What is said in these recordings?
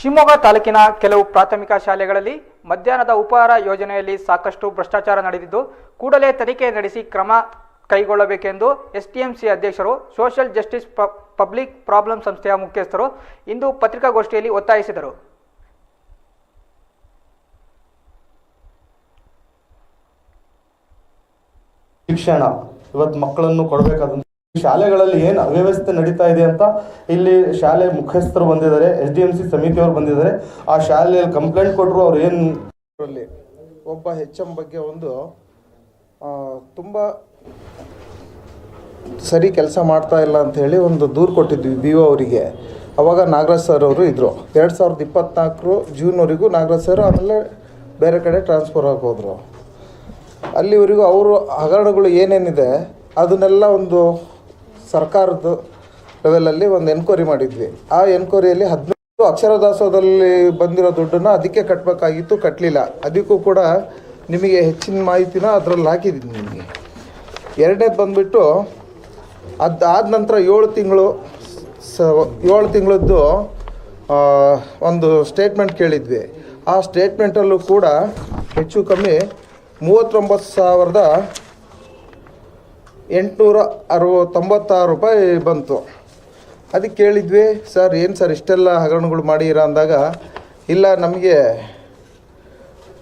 ಶಿವಮೊಗ್ಗ ತಾಲೂಕಿನ ಕೆಲವು ಪ್ರಾಥಮಿಕ ಶಾಲೆಗಳಲ್ಲಿ ಮಧ್ಯಾಹ್ನದ ಉಪಹಾರ ಯೋಜನೆಯಲ್ಲಿ ಸಾಕಷ್ಟು ಭ್ರಷ್ಟಾಚಾರ ನಡೆದಿದ್ದು, ಕೂಡಲೇ ತನಿಖೆ ನಡೆಸಿ ಕ್ರಮ ಕೈಗೊಳ್ಳಬೇಕೆಂದು ಎಸ್ಟಿಎಂಸಿ ಅಧ್ಯಕ್ಷರು, ಸೋಷಿಯಲ್ ಜಸ್ಟಿಸ್ ಪಬ್ಲಿಕ್ ಪ್ರಾಬ್ಲಮ್ ಸಂಸ್ಥೆಯ ಮುಖ್ಯಸ್ಥರು ಇಂದು ಪತ್ರಿಕಾಗೋಷ್ಠಿಯಲ್ಲಿ ಒತ್ತಾಯಿಸಿದರು. ಶಿಕ್ಷಣ ಇವತ್ತು ಮಕ್ಕಳನ್ನು ಕೊಡಬೇಕಾದಂತ ಶಾಲೆಗಳಲ್ಲಿ ಏನು ಅವ್ಯವಸ್ಥೆ ನಡೀತಾ ಇದೆ ಅಂತ ಇಲ್ಲಿ ಶಾಲೆ ಮುಖ್ಯಸ್ಥರು ಬಂದಿದ್ದಾರೆ, ಎಸ್ ಡಿ ಎಂ ಸಿ ಸಮಿತಿಯವರು ಬಂದಿದ್ದಾರೆ. ಆ ಶಾಲೆಯಲ್ಲಿ ಕಂಪ್ಲೇಂಟ್ ಕೊಟ್ಟರು ಅವ್ರು ಏನು ಒಬ್ಬ ಹೆಚ್ ಎಂ ಬಗ್ಗೆ ಒಂದು ತುಂಬ ಸರಿ ಕೆಲಸ ಮಾಡ್ತಾ ಇಲ್ಲ ಅಂತ ಹೇಳಿ ಒಂದು ದೂರು ಕೊಟ್ಟಿದ್ವಿ ಬಿ ಒ ಅವರಿಗೆ. ಅವಾಗ ನಾಗರಾಜ್ ಸರ್ ಅವರು ಇದ್ದರು ಎರಡು ಸಾವಿರದ ಇಪ್ಪತ್ನಾಲ್ಕು ಜೂನ್ವರೆಗೂ ನಾಗರಾಜ್ ಸರ್ ಆಮೇಲೆ ಬೇರೆ ಕಡೆ ಟ್ರಾನ್ಸ್ಫರ್ ಆಗೋದ್ರು ಅಲ್ಲಿವರೆಗೂ ಅವರು ಹಗರಣಗಳು ಏನೇನಿದೆ, ಅದನ್ನೆಲ್ಲ ಒಂದು ಸರ್ಕಾರದ ಲೆವೆಲಲ್ಲಿ ಒಂದು ಎನ್ಕ್ವೈರಿ ಮಾಡಿದ್ವಿ. ಆ ಎನ್ಕ್ವೈರಿಯಲ್ಲಿ ಹದಿನೈದು ಅಕ್ಷರ ದಾಸೋಹದಲ್ಲಿ ಬಂದಿರೋ ದುಡ್ಡನ್ನು ಅದಕ್ಕೆ ಕಟ್ಟಬೇಕಾಗಿತ್ತು ಕಟ್ಟಲಿಲ್ಲ ಅದಕ್ಕೂ ಕೂಡ ನಿಮಗೆ ಹೆಚ್ಚಿನ ಮಾಹಿತಿನ ಅದರಲ್ಲಿ ಹಾಕಿದ್ದೀನಿ ನಿಮಗೆ. ಎರಡನೇದು ಬಂದುಬಿಟ್ಟು ಅದು ಆದ ನಂತರ ಏಳು ತಿಂಗಳು ಸ, ಏಳು ತಿಂಗಳದ್ದು ಒಂದು ಸ್ಟೇಟ್ಮೆಂಟ್ ಕೇಳಿದ್ವಿ. ಆ ಸ್ಟೇಟ್ಮೆಂಟಲ್ಲೂ ಕೂಡ ಹೆಚ್ಚು ಕಮ್ಮಿ ಮೂವತ್ತೊಂಬತ್ತು ಸಾವಿರದ ಎಂಟುನೂರ ಅರವ ತೊಂಬತ್ತಾರು ರೂಪಾಯಿ ಬಂತು. ಅದಕ್ಕೆ ಕೇಳಿದ್ವಿ, ಸರ್, ಏನು ಸರ್ ಇಷ್ಟೆಲ್ಲ ಹಗರಣಗಳು ಮಾಡಿರ ಅಂದಾಗ, ಇಲ್ಲ, ನಮಗೆ,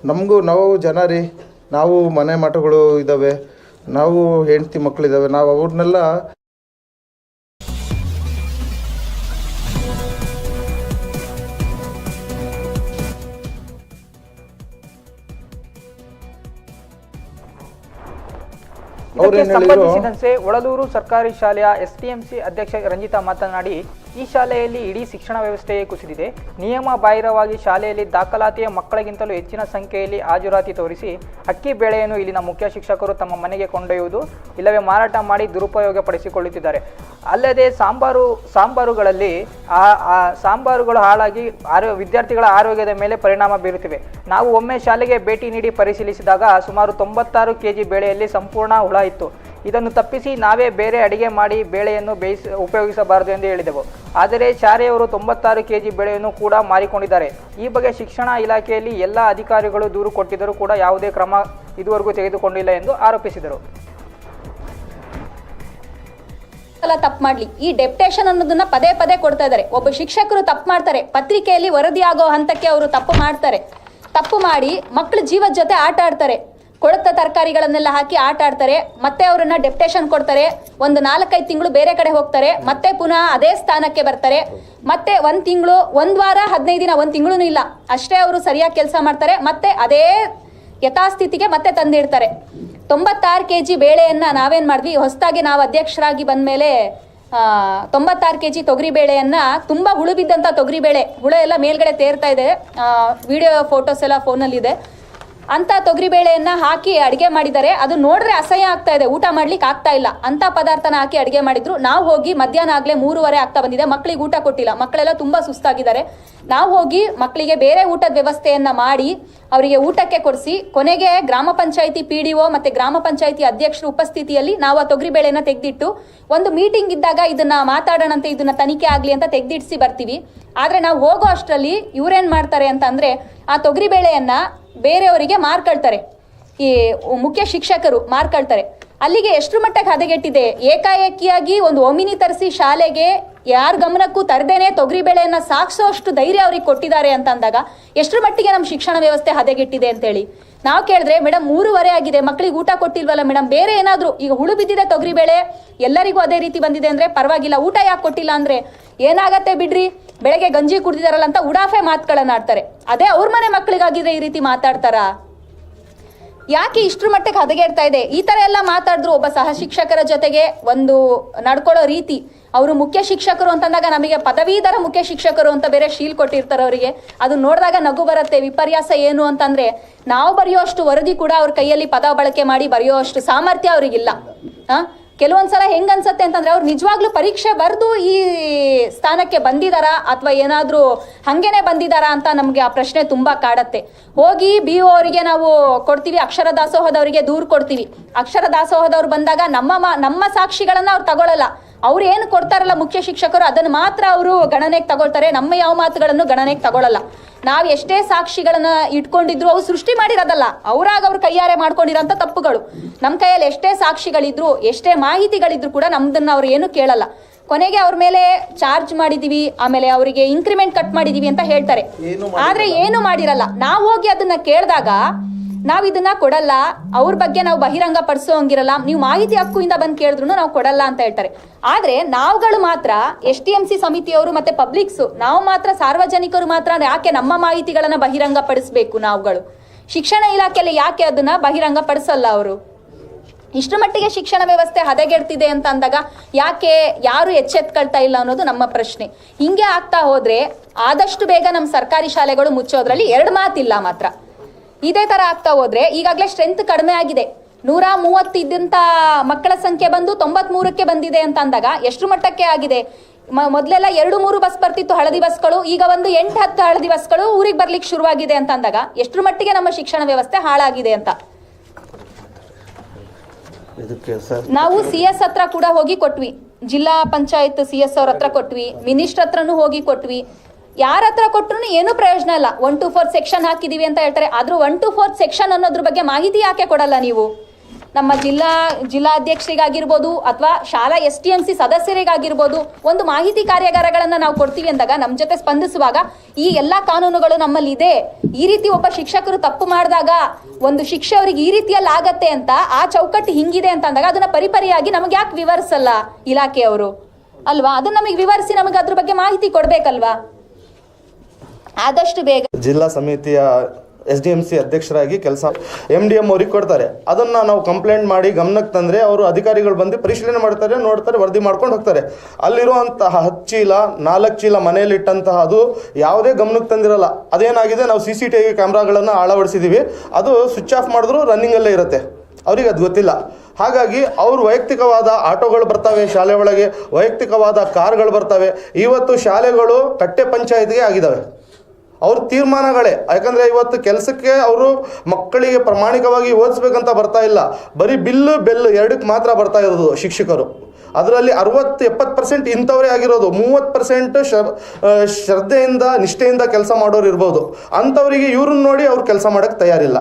ನಮಗೂ ನಾವು ಜನ ರೀ, ನಾವು ಮನೆ ಮಠಗಳು ಇದ್ದಾವೆ, ನಾವು ಹೆಂಡತಿ ಮಕ್ಕಳಿದ್ದಾವೆ ನಾವು ಅವ್ರನ್ನೆಲ್ಲ ಇದಕ್ಕೆ? ಸಂಬಂಧಿಸಿದಂತೆ ಒಳಲೂರು ಸರ್ಕಾರಿ ಶಾಲೆಯ ಎಸ್ಟಿಎಂಸಿ ಅಧ್ಯಕ್ಷ ರಂಜಿತಾ ಮಾತನಾಡಿ ಈ ಶಾಲೆಯಲ್ಲಿ ಇಡೀ ಶಿಕ್ಷಣ ವ್ಯವಸ್ಥೆಯೇ ಕುಸಿದಿದೆ. ನಿಯಮ ಬಾಹಿರವಾಗಿ ಶಾಲೆಯಲ್ಲಿ ದಾಖಲಾತಿಯ ಮಕ್ಕಳಿಗಿಂತಲೂ ಹೆಚ್ಚಿನ ಸಂಖ್ಯೆಯಲ್ಲಿ ಹಾಜರಾತಿ ತೋರಿಸಿ ಅಕ್ಕಿ ಬೇಳೆಯನ್ನು ಇಲ್ಲಿನ ಮುಖ್ಯ ಶಿಕ್ಷಕರು ತಮ್ಮ ಮನೆಗೆ ಕೊಂಡೊಯ್ಯುವುದು, ಇಲ್ಲವೇ ಮಾರಾಟ ಮಾಡಿ ದುರುಪಯೋಗ ಪಡಿಸಿಕೊಳ್ಳುತ್ತಿದ್ದಾರೆ ಅಲ್ಲದೆ ಸಾಂಬಾರು, ಸಾಂಬಾರುಗಳಲ್ಲಿ ಆ ಸಾಂಬಾರುಗಳು ಹಾಳಾಗಿ ಆರೋ, ವಿದ್ಯಾರ್ಥಿಗಳ ಆರೋಗ್ಯದ ಮೇಲೆ ಪರಿಣಾಮ ಬೀರುತ್ತಿವೆ. ನಾವು ಒಮ್ಮೆ ಶಾಲೆಗೆ ಭೇಟಿ ನೀಡಿ ಪರಿಶೀಲಿಸಿದಾಗ ಸುಮಾರು ತೊಂಬತ್ತಾರು ಕೆಜಿ ಬೆಳೆಯಲ್ಲಿ ಸಂಪೂರ್ಣ ಹುಳ ಇತ್ತು. ಇದನ್ನು ತಪ್ಪಿಸಿ ನಾವೇ ಬೇರೆ ಅಡಿಗೆ ಮಾಡಿ ಬೇಳೆಯನ್ನು ಬೇಯಿಸಿ, ಉಪಯೋಗಿಸಬಾರದು ಎಂದು ಹೇಳಿದೆವು. ಆದರೆ ಶಾರೆಯವರು ತೊಂಬತ್ತಾರು ಕೆಜಿ ಬೇಳೆಯನ್ನು ಕೂಡ ಮಾರಿಕೊಂಡಿದ್ದಾರೆ. ಈ ಬಗ್ಗೆ ಶಿಕ್ಷಣ ಇಲಾಖೆಯಲ್ಲಿ ಎಲ್ಲ ಅಧಿಕಾರಿಗಳು ದೂರು ಕೊಟ್ಟಿದ್ದರೂ ಕೂಡ ಯಾವುದೇ ಕ್ರಮ ಇದುವರೆಗೂ ತೆಗೆದುಕೊಂಡಿಲ್ಲ ಎಂದು ಆರೋಪಿಸಿದರು. ತಪ್ಪು ಮಾಡ್ಲಿ. ಈ ಡೆಪ್ಟೇಷನ್ ಅನ್ನೋದನ್ನ ಪದೇ ಪದೇ ಕೊಡ್ತಾ ಇದ್ದಾರೆ. ಒಬ್ಬ ಶಿಕ್ಷಕರು ತಪ್ಪು ಮಾಡ್ತಾರೆ. ಪತ್ರಿಕೆಯಲ್ಲಿ ವರದಿ ಆಗೋ ಹಂತಕ್ಕೆ ಅವರು ತಪ್ಪು ಮಾಡ್ತಾರೆ. ತಪ್ಪು ಮಾಡಿ ಮಕ್ಕಳ ಜೀವದ ಜೊತೆ ಆಟ ಆಡ್ತಾರೆ. ಕೊಳತ ತರಕಾರಿಗಳನ್ನೆಲ್ಲ ಹಾಕಿ ಆಟ ಆಡ್ತಾರೆ. ಮತ್ತೆ ಅವರನ್ನ ಡೆಪ್ಟೇಷನ್ ಕೊಡ್ತಾರೆ. ಒಂದು ನಾಲ್ಕೈದು ತಿಂಗಳು ಬೇರೆ ಕಡೆ ಹೋಗ್ತಾರೆ. ಮತ್ತೆ ಪುನಃ ಅದೇ ಸ್ಥಾನಕ್ಕೆ ಬರ್ತಾರೆ. ಮತ್ತೆ ಒಂದು ತಿಂಗಳು ಒಂದ್ ವಾರ ಹದಿನೈದು ದಿನ ಒಂದ್ ತಿಂಗಳು ಇಲ್ಲ. ಅಷ್ಟೇ ಅವರು ಸರಿಯಾಗಿ ಕೆಲಸ ಮಾಡ್ತಾರೆ. ಮತ್ತೆ ಅದೇ ಯಥಾಸ್ಥಿತಿಗೆ ಮತ್ತೆ ತಂದಿಡ್ತಾರೆ. ತೊಂಬತ್ತಾರು ಕೆ ಜಿ ಬೇಳೆಯನ್ನ ನಾವೇನ್ ಮಾಡಿದ್ವಿ? ಹೊಸದಾಗಿ ನಾವು ಅಧ್ಯಕ್ಷರಾಗಿ ಬಂದ್ಮೇಲೆ ಆ, ತೊಂಬತ್ತಾರು ಕೆ ಜಿ ತೊಗರಿ ಬೇಳೆಯನ್ನ ತುಂಬಾ ಹುಳು ಬಿದ್ದಂತ ತೊಗರಿ ಬೇಳೆ ಹುಳ ಎಲ್ಲ ಮೇಲ್ಗಡೆ ತೇರ್ತಾ ಇದೆ. ವಿಡಿಯೋ ಫೋಟೋಸ್ ಎಲ್ಲ ಫೋನಲ್ಲಿದೆ ಅಂತ ತೊಗರಿ ಬೇಳೆಯನ್ನ ಹಾಕಿ ಅಡಿಗೆ ಮಾಡಿದ್ದಾರೆ ಅದು ನೋಡ್ರೆ ಅಸಹ್ಯ ಆಗ್ತಾ ಇದೆ. ಊಟ ಮಾಡ್ಲಿಕ್ಕೆ ಆಗ್ತಾ ಇಲ್ಲ. ಅಂತ ಪದಾರ್ಥನ ಹಾಕಿ ಅಡಿಗೆ ಮಾಡಿದ್ರು. ನಾವು ಹೋಗಿ ಮಧ್ಯಾಹ್ನ ಆಗಲೇ ಮೂರುವರೆ ಆಗ್ತಾ ಬಂದಿದೆ. ಮಕ್ಕಳಿಗೆ ಊಟ ಕೊಟ್ಟಿಲ್ಲ. ಮಕ್ಕಳೆಲ್ಲ ತುಂಬಾ ಸುಸ್ತಾಗಿದ್ದಾರೆ. ನಾವು ಹೋಗಿ ಮಕ್ಕಳಿಗೆ ಬೇರೆ ಊಟದ ವ್ಯವಸ್ಥೆಯನ್ನ ಮಾಡಿ ಅವರಿಗೆ ಊಟಕ್ಕೆ ಕೊಡಿಸಿ, ಕೊನೆಗೆ ಗ್ರಾಮ ಪಂಚಾಯಿತಿ ಪಿ ಡಿ ಒ ಮತ್ತೆ ಗ್ರಾಮ ಪಂಚಾಯಿತಿ ಅಧ್ಯಕ್ಷರ ಉಪಸ್ಥಿತಿಯಲ್ಲಿ ನಾವು ಆ ತೊಗರಿ ಬೇಳೆನ ತೆಗೆದಿಟ್ಟು ಒಂದು ಮೀಟಿಂಗ್ ಇದ್ದಾಗ ಇದನ್ನ ಮಾತಾಡೋಣಂತೆ, ಇದನ್ನ ತನಿಖೆ ಆಗಲಿ ಅಂತ ತೆಗೆದಿಡಿಸಿ ಬರ್ತೀವಿ. ಆದ್ರೆ ನಾವು ಹೋಗೋ ಅಷ್ಟರಲ್ಲಿ ಇವರೇನು ಮಾಡ್ತಾರೆ ಅಂತ ಅಂದ್ರೆ ಆ ತೊಗರಿ ಬೇಳೆಯನ್ನ ಬೇರೆಯವರಿಗೆ ಮಾರ್ಕೊಳ್ತಾರೆ ಈ ಮುಖ್ಯ ಶಿಕ್ಷಕರು ಮಾರ್ಕೊಳ್ತಾರೆ ಅಲ್ಲಿಗೆ ಎಷ್ಟು ಮಟ್ಟಕ್ಕೆ ಹದಗೆಟ್ಟಿದೆ ಏಕಾಏಕಿಯಾಗಿ ಒಂದು ಒಮಿನಿ ತರಿಸಿ ಶಾಲೆಗೆ ಯಾರ ಗಮನಕ್ಕೂ ತರದೇನೆ ತೊಗರಿ ಬೆಳೆಯನ್ನ ಸಾಗಿಸೋ ಅಷ್ಟು ಧೈರ್ಯ ಅವ್ರಿಗೆ ಕೊಟ್ಟಿದ್ದಾರೆ ಅಂತ ಅಂದಾಗ ಎಷ್ಟರ ಮಟ್ಟಿಗೆ ನಮ್ಮ ಶಿಕ್ಷಣ ವ್ಯವಸ್ಥೆ ಹದಗೆಟ್ಟಿದೆ ಅಂತೇಳಿ ನಾವು ಕೇಳಿದ್ರೆ ಮೇಡಮ್ ಮೂರುವರೆ ಆಗಿದೆ ಮಕ್ಕಳಿಗೆ ಊಟ ಕೊಟ್ಟಿಲ್ವಲ್ಲ ಮೇಡಮ್ ಬೇರೆ ಏನಾದರೂ, ಈಗ ಹುಳು ಬಿದ್ದಿದೆ ತೊಗರಿ ಬೆಳೆ, ಎಲ್ಲರಿಗೂ ಅದೇ ರೀತಿ ಬಂದಿದೆ ಅಂದ್ರೆ ಪರವಾಗಿಲ್ಲ, ಊಟ ಯಾಕೆ ಕೊಟ್ಟಿಲ್ಲ ಅಂದ್ರೆ ಏನಾಗತ್ತೆ ಬಿಡ್ರಿ? ಬೆಳಗ್ಗೆ ಗಂಜಿ ಕುಡ್ದಿದಾರಲ್ಲ ಅಂತ ಉಡಾಫೆ ಮಾತುಗಳನ್ನು ಆಡ್ತಾರೆ ಅದೇ ಅವ್ರ ಮನೆ ಮಕ್ಕಳಿಗಾಗಿದ್ರೆ ಈ ರೀತಿ ಮಾತಾಡ್ತಾರಾ? ಯಾಕೆ ಇಷ್ಟ್ರ ಮಟ್ಟಕ್ಕೆ ಹದಗೆಡ್ತಾ ಇದೆ? ಈ ತರ ಎಲ್ಲ ಮಾತಾಡಿದ್ರು ಒಬ್ಬ ಸಹ ಶಿಕ್ಷಕರ ಜೊತೆಗೆ ಒಂದು ನಡ್ಕೊಳ್ಳೋ ರೀತಿ. ಅವರು ಮುಖ್ಯ ಶಿಕ್ಷಕರು ಅಂತಂದಾಗ ನಮಗೆ ಪದವೀಧರ ಮುಖ್ಯ ಶಿಕ್ಷಕರು ಅಂತ ಬೇರೆ ಶೀಲ್ ಕೊಟ್ಟಿರ್ತಾರೆ ಅವರಿಗೆ. ಅದು ನೋಡಿದಾಗ ನಗು ಬರುತ್ತೆ. ವಿಪರ್ಯಾಸ ಏನು ಅಂತಂದ್ರೆ, ನಾವು ಬರೆಯುವಷ್ಟು ವರದಿ ಕೂಡ ಅವ್ರ ಕೈಯಲ್ಲಿ ಪದ ಬಳಕೆ ಮಾಡಿ ಬರೆಯುವಷ್ಟು ಸಾಮರ್ಥ್ಯ ಅವರಿಗಿಲ್ಲ. ಕೆಲವೊಂದ್ಸಲ ಹೆಂಗ ಅನ್ಸತ್ತೆ ಅಂತಂದ್ರೆ ಅವ್ರು ನಿಜವಾಗ್ಲೂ ಪರೀಕ್ಷೆ ಬರೆದು ಈ ಸ್ಥಾನಕ್ಕೆ ಬಂದಿದಾರಾ ಅಥವಾ ಏನಾದ್ರೂ ಹಂಗೇನೆ ಬಂದಿದಾರಾ ಅಂತ ನಮ್ಗೆ ಆ ಪ್ರಶ್ನೆ ತುಂಬಾ ಕಾಡತ್ತೆ. ಹೋಗಿ ಬಿ ಒ ಅವರಿಗೆ ನಾವು ಕೊಡ್ತೀವಿ, ಅಕ್ಷರ ದಾಸೋಹದವರಿಗೆ ದೂರು ಕೊಡ್ತೀವಿ. ಅಕ್ಷರ ದಾಸೋಹದವ್ರು ಬಂದಾಗ ನಮ್ಮ ನಮ್ಮ ಸಾಕ್ಷಿಗಳನ್ನ ಅವ್ರು ತಗೊಳಲ್ಲ. ಅವ್ರು ಏನು ಕೊಡ್ತಾರಲ್ಲ ಮುಖ್ಯ ಶಿಕ್ಷಕರು ಅದನ್ನು ಮಾತ್ರ ಅವರು ಗಣನೆಗೆ ತಗೊಳ್ತಾರೆ. ನಮ್ಮ ಯಾವ ಮಾತುಗಳನ್ನು ಗಣನೆಗೆ ತಗೊಳ್ಳಲ್ಲ ನಾವು ಎಷ್ಟೇ ಸಾಕ್ಷಿಗಳನ್ನ ಇಟ್ಕೊಂಡಿದ್ರು ಅವ್ರು ಸೃಷ್ಟಿ ಮಾಡಿರೋದಲ್ಲ. ಅವರಾಗ ಅವ್ರು ಕೈಯಾರೆ ಮಾಡ್ಕೊಂಡಿರೋಂಥ ತಪ್ಪುಗಳು. ನಮ್ಮ ಕೈಯಲ್ಲಿ ಎಷ್ಟೇ ಸಾಕ್ಷಿಗಳಿದ್ರು ಎಷ್ಟೇ ಮಾಹಿತಿಗಳಿದ್ರು ಕೂಡ ನಮ್ದನ್ನ ಅವ್ರು ಏನು ಕೇಳಲ್ಲ. ಕೊನೆಗೆ ಅವ್ರ ಮೇಲೆ ಚಾರ್ಜ್ ಮಾಡಿದೀವಿ ಆಮೇಲೆ ಅವರಿಗೆ ಇನ್ಕ್ರಿಮೆಂಟ್ ಕಟ್ ಮಾಡಿದೀವಿ ಅಂತ ಹೇಳ್ತಾರೆ. ಆದ್ರೆ ಏನು ಮಾಡಿರಲ್ಲ. ನಾವು ಹೋಗಿ ಅದನ್ನ ಕೇಳಿದಾಗ ನಾವು ಇದನ್ನ ಕೊಡಲ್ಲ, ಅವ್ರ ಬಗ್ಗೆ ನಾವು ಬಹಿರಂಗ ಪಡಿಸೋ ಹಂಗಿರಲ್ಲ ನೀವು ಮಾಹಿತಿ ಹಕ್ಕುಯಿಂದ ಬಂದು ಕೇಳಿದ್ರು ನಾವು ಕೊಡಲ್ಲ ಅಂತ ಹೇಳ್ತಾರೆ. ಆದ್ರೆ ನಾವುಗಳು ಮಾತ್ರ, ಎಸ್ ಟಿ ಎಂ ಸಿ ಸಮಿತಿಯವರು ಮತ್ತೆ ಪಬ್ಲಿಕ್ಸ್, ನಾವು ಮಾತ್ರ ಸಾರ್ವಜನಿಕರು ಮಾತ್ರ ಯಾಕೆ ನಮ್ಮ ಮಾಹಿತಿಗಳನ್ನ ಬಹಿರಂಗ ಪಡಿಸ್ಬೇಕು ನಾವುಗಳು? ಶಿಕ್ಷಣ ಇಲಾಖೆಯಲ್ಲಿ ಯಾಕೆ ಅದನ್ನ ಬಹಿರಂಗ ಪಡಿಸಲ್ಲ ಅವರು? ಇಷ್ಟು ಮಟ್ಟಿಗೆ ಶಿಕ್ಷಣ ವ್ಯವಸ್ಥೆ ಹದಗೆಡ್ತಿದೆ ಅಂತ ಅಂದಾಗ ಯಾಕೆ ಯಾರು ಎಚ್ಚೆತ್ಕೊಳ್ತಾ ಇಲ್ಲ ಅನ್ನೋದು ನಮ್ಮ ಪ್ರಶ್ನೆ. ಹಿಂಗೆ ಆಗ್ತಾ ಹೋದ್ರೆ ಆದಷ್ಟು ಬೇಗ ನಮ್ಮ ಸರ್ಕಾರಿ ಶಾಲೆಗಳು ಮುಚ್ಚೋದ್ರಲ್ಲಿ ಎರಡು ಮಾತಿಲ್ಲ ಮಾತ್ರ. ಇದೇ ತರ ಆಗ್ತಾ ಹೋದ್ರೆ ಈಗಾಗಲೇ ಸ್ಟ್ರೆಂತ್ ಕಡಿಮೆ ಆಗಿದೆ. ನೂರ ಮೂವತ್ತಿದ್ದಂತ ಮಕ್ಕಳ ಸಂಖ್ಯೆ ಬಂದು ತೊಂಬತ್ ಮೂರಕ್ಕೆ ಬಂದಿದೆ ಅಂತ ಅಂದಾಗ ಎಷ್ಟು ಮಟ್ಟಕ್ಕೆ ಆಗಿದೆ? ಮೊದ್ಲೆಲ್ಲ ಎರಡು ಮೂರು ಬಸ್ ಬರ್ತಿತ್ತು ಹಳದಿ ಬಸ್ಗಳು ಈಗ ಒಂದು ಎಂಟು ಹತ್ತು ಹಳದಿ ಬಸ್ಗಳು ಊರಿಗೆ ಬರ್ಲಿಕ್ಕೆ ಶುರುವಾಗಿದೆ ಅಂತ ಅಂದಾಗ ಎಷ್ಟು ಮಟ್ಟಿಗೆ ನಮ್ಮ ಶಿಕ್ಷಣ ವ್ಯವಸ್ಥೆ ಹಾಳಾಗಿದೆ ಅಂತ? ನಾವು ಸಿ ಎಸ್ ಹತ್ರ ಕೂಡ ಹೋಗಿ ಕೊಟ್ವಿ. ಜಿಲ್ಲಾ ಪಂಚಾಯತ್ ಸಿ ಎಸ್ ಅವ್ರ ಹತ್ರ ಕೊಟ್ವಿ. ಮಿನಿಸ್ಟರ್ ಹತ್ರನೂ ಹೋಗಿ ಕೊಟ್ವಿ. ಯಾರ ಹತ್ರ ಕೊಟ್ಟರು ಏನು ಪ್ರಯೋಜನ ಇಲ್ಲ. ಒನ್ ಟು ಫೋರ್ ಸೆಕ್ಷನ್ ಹಾಕಿದೀವಿ ಅಂತ ಹೇಳ್ತಾರೆ. ಆದರೂ ಒನ್ ಟು ಫೋರ್ ಸೆಕ್ಷನ್ ಅನ್ನೋದ್ರ ಬಗ್ಗೆ ಮಾಹಿತಿ ಯಾಕೆ ಕೊಡಲ್ಲ ನೀವು? ನಮ್ಮ ಜಿಲ್ಲಾ, ಜಿಲ್ಲಾಧ್ಯಕ್ಷರಿಗಾಗಿರ್ಬೋದು ಅಥವಾ ಶಾಲಾ ಎಸ್ ಟಿ ಎಂ ಸಿ ಸದಸ್ಯರಿಗಾಗಿರ್ಬೋದು ಒಂದು ಮಾಹಿತಿ ಕಾರ್ಯಾಗಾರಗಳನ್ನು ನಾವು ಕೊಡ್ತೀವಿ ಅಂದಾಗ ನಮ್ಮ ಜೊತೆ ಸ್ಪಂದಿಸುವಾಗ ಈ ಎಲ್ಲ ಕಾನೂನುಗಳು ನಮ್ಮಲ್ಲಿ ಇದೆ. ಈ ರೀತಿ ಒಬ್ಬ ಶಿಕ್ಷಕರು ತಪ್ಪು ಮಾಡಿದಾಗ ಒಂದು ಶಿಕ್ಷೆ ಅವರಿಗೆ ಈ ರೀತಿಯಲ್ಲಿ ಆಗತ್ತೆ ಅಂತ, ಆ ಚೌಕಟ್ಟು ಹಿಂಗಿದೆ ಅಂತ ಅಂದಾಗ ಅದನ್ನ ಪರಿಪರಿಯಾಗಿ ನಮಗೆ ಯಾಕೆ ವಿವರಿಸಲ್ಲ ಇಲಾಖೆಯವರು? ಅಲ್ವಾ? ಅದನ್ನ ನಮಗೆ ವಿವರಿಸಿ ನಮಗೆ ಅದ್ರ ಬಗ್ಗೆ ಮಾಹಿತಿ ಕೊಡ್ಬೇಕಲ್ವಾ? ಆದಷ್ಟು ಬೇಗ ಜಿಲ್ಲಾ ಸಮಿತಿಯ ಎಸ್ ಡಿ ಎಂ ಸಿ ಅಧ್ಯಕ್ಷರಾಗಿ ಕೆಲಸ ಎಂ ಡಿ ಎಂ ಅವ್ರಿಗೆ ಕೊಡ್ತಾರೆ. ಅದನ್ನು ನಾವು ಕಂಪ್ಲೇಂಟ್ ಮಾಡಿ ಗಮನಕ್ಕೆ ತಂದರೆ ಅವರು ಅಧಿಕಾರಿಗಳು ಬಂದು ಪರಿಶೀಲನೆ ಮಾಡ್ತಾರೆ, ನೋಡ್ತಾರೆ, ವರದಿ ಮಾಡ್ಕೊಂಡು ಹೋಗ್ತಾರೆ. ಅಲ್ಲಿರುವಂತಹ ಹತ್ತು ಚೀಲ ನಾಲ್ಕು ಚೀಲ ಮನೆಯಲ್ಲಿ ಇಟ್ಟಂತಹ ಅದು ಯಾವುದೇ ಗಮನಕ್ಕೆ ತಂದಿರಲ್ಲ. ಅದೇನಾಗಿದೆ, ನಾವು ಸಿ ಸಿ ಟಿ ವಿ ಕ್ಯಾಮ್ರಾಗಳನ್ನು ಅಳವಡಿಸಿದ್ದೀವಿ ಅದು ಸ್ವಿಚ್ ಆಫ್ ಮಾಡಿದ್ರು ರನ್ನಿಂಗಲ್ಲೇ ಇರುತ್ತೆ. ಅವ್ರಿಗೆ ಅದು ಗೊತ್ತಿಲ್ಲ. ಹಾಗಾಗಿ ಅವ್ರ ವೈಯಕ್ತಿಕವಾದ ಆಟೋಗಳು ಬರ್ತವೆ ಶಾಲೆ ಒಳಗೆ, ವೈಯಕ್ತಿಕವಾದ ಕಾರ್ಗಳು ಬರ್ತವೆ. ಇವತ್ತು ಶಾಲೆಗಳು ಕಟ್ಟೆ ಪಂಚಾಯತ್ಗೆ ಆಗಿದ್ದಾವೆ ಅವ್ರ ತೀರ್ಮಾನಗಳೇ. ಯಾಕಂದರೆ ಇವತ್ತು ಕೆಲಸಕ್ಕೆ ಅವರು ಮಕ್ಕಳಿಗೆ ಪ್ರಾಮಾಣಿಕವಾಗಿ ಓದಿಸ್ಬೇಕಂತ ಬರ್ತಾ ಇಲ್ಲ. ಬರೀ ಬಿಲ್ಲು, ಬೆಲ್ಲು ಎರಡಕ್ಕೆ ಮಾತ್ರ ಬರ್ತಾ ಇರೋದು ಶಿಕ್ಷಕರು. ಅದರಲ್ಲಿ ಅರವತ್ತು, ಎಪ್ಪತ್ತು ಪರ್ಸೆಂಟ್ ಇಂಥವರೇ ಆಗಿರೋದು. ಮೂವತ್ತು ಪರ್ಸೆಂಟ್ ಶ್ರದ್ಧೆಯಿಂದ, ನಿಷ್ಠೆಯಿಂದ ಕೆಲಸ ಮಾಡೋರು ಇರ್ಬೋದು. ಅಂಥವರಿಗೆ ಇವ್ರನ್ನ ನೋಡಿ ಅವ್ರು ಕೆಲಸ ಮಾಡೋಕ್ಕೆ ತಯಾರಿಲ್ಲ.